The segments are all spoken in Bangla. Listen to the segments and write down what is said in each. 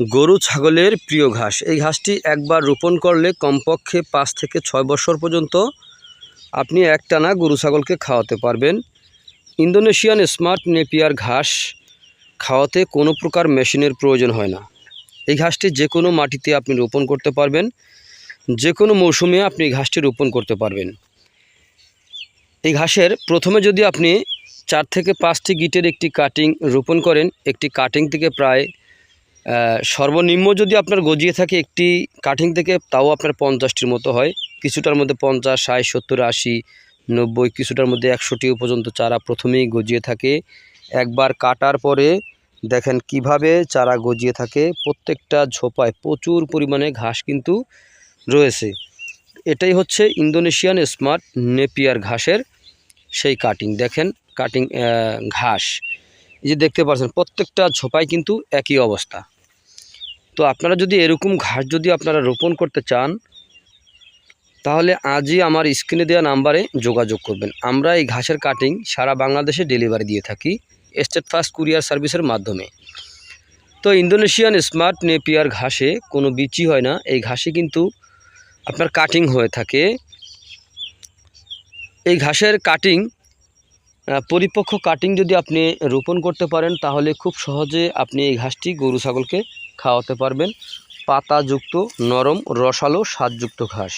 গরু ছাগলের প্রিয় ঘাস। এই ঘাসটি একবার রোপণ করলে কমপক্ষে পাঁচ থেকে ছয় বছর পর্যন্ত আপনি একটানা গরু ছাগলকে খাওয়াতে পারবেন। ইন্দোনেশিয়ান স্মার্ট নেপিয়ার ঘাস খাওয়াতে কোনো প্রকার মেশিনের প্রয়োজন হয় না। এই ঘাসটি যে কোনো মাটিতে আপনি রোপণ করতে পারবেন। যে কোনো মৌসুমে আপনি এই ঘাসটি রোপণ করতে পারবেন। এই ঘাসের প্রথমে যদি আপনি চার থেকে পাঁচটি গিটের একটি কাটিং রোপণ করেন, একটি কাটিং থেকে প্রায় সর্বনিম্ন যদি আপনার গজিয়ে থাকে একটি কাটিং থেকে, তাও আপনার পঞ্চাশটির মতো হয়। কিছুটার মধ্যে পঞ্চাশ, ষাট, সত্তর, আশি, নব্বই, কিছুটার মধ্যে একশোটিও পর্যন্ত চারা প্রথমেই গজিয়ে থাকে। একবার কাটার পরে দেখেন কীভাবে চারা গজিয়ে থাকে। প্রত্যেকটা ঝোপায় প্রচুর পরিমাণে ঘাস কিন্তু রয়েছে। এটাই হচ্ছে ইন্দোনেশিয়ান স্মার্ট নেপিয়ার ঘাসের সেই কাটিং। দেখেন কাটিং ঘাস। এই যে দেখতে পাচ্ছেন, প্রত্যেকটা ঝোপায় কিন্তু একই অবস্থা। তো আপনারা যদি এরকম ঘাস যদি আপনারা রোপণ করতে চান, তাহলে আজই আমার স্ক্রিনে দেওয়া নাম্বারে যোগাযোগ করবেন। আমরা এই ঘাসের কাটিং সারা বাংলাদেশে ডেলিভারি দিয়ে থাকি স্টেট ফার্স্ট কুরিয়ার সার্ভিসের মাধ্যমে। তো ইন্দোনেশিয়ান স্মার্ট নেপিয়ার ঘাসে কোনো বিচি হয় না। এই ঘাসে কিন্তু আপনার কাটিং হয়ে থাকে। এই ঘাসের কাটিং পরিপক্ক কাটিং যদি আপনি রোপণ করতে পারেন, তাহলে খুব সহজে আপনি এই ঘাসটি গরু, ছাগলকে খাওয়াতে পারবেন। পাতাযুক্ত, নরম, রসালো, স্বাদযুক্ত ঘাস।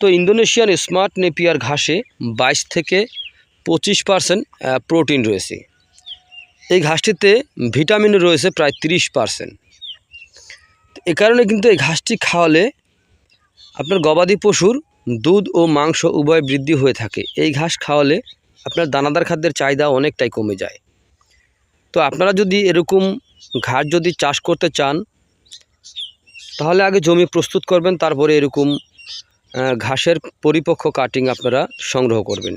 তো ইন্দোনেশিয়ান স্মার্ট নেপিয়ার ঘাসে বাইশ থেকে পঁচিশ পারসেন্ট প্রোটিন রয়েছে। এই ঘাসটিতে ভিটামিন রয়েছে প্রায় তিরিশ পারসেন্ট। এ কারণে কিন্তু এই ঘাসটি খাওয়ালে আপনার গবাদি পশুর দুধ ও মাংস উভয় বৃদ্ধি হয়ে থাকে। এই ঘাস খাওয়ালে আপনার দানাদার খাদ্যের চাহিদা অনেকটাই কমে যায়। তো আপনারা যদি এরকম ঘাস যদি চাষ করতে চান, তাহলে আগে জমি প্রস্তুত করবেন, তারপরে এরকম ঘাসের পরিপক্ক কাটিং আপনারা সংগ্রহ করবেন।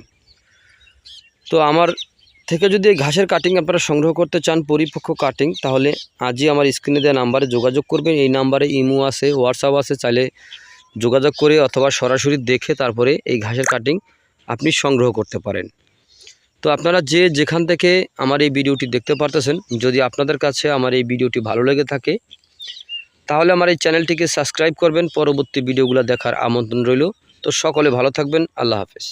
তো আমার থেকে যদি ঘাসের কাটিং আপনারা সংগ্রহ করতে চান, পরিপক্ক কাটিং তাহলে আজই আমার স্ক্রিনে দেওয়া নাম্বারে যোগাযোগ করবেন। এই নাম্বারে ইমো আছে হোয়াটসঅ্যাপ আছে, চাইলে যোগাযোগ করে অথবা সরাসরি দেখে তারপরে এই ঘাসের কাটিং আপনি সংগ্রহ করতে পারেন। তো আপনারা যে যেখান থেকে আমার এই ভিডিওটি দেখতে পারতেছেন, যদি আপনাদের কাছে আমার এই ভিডিওটি ভালো লেগে থাকে, তাহলে আমার এই চ্যানেলটিকে সাবস্ক্রাইব করবেন, পরবর্তী ভিডিওগুলো দেখার আমন্ত্রণ রইল। তো সকলে ভালো থাকবেন, আল্লাহ হাফেজ।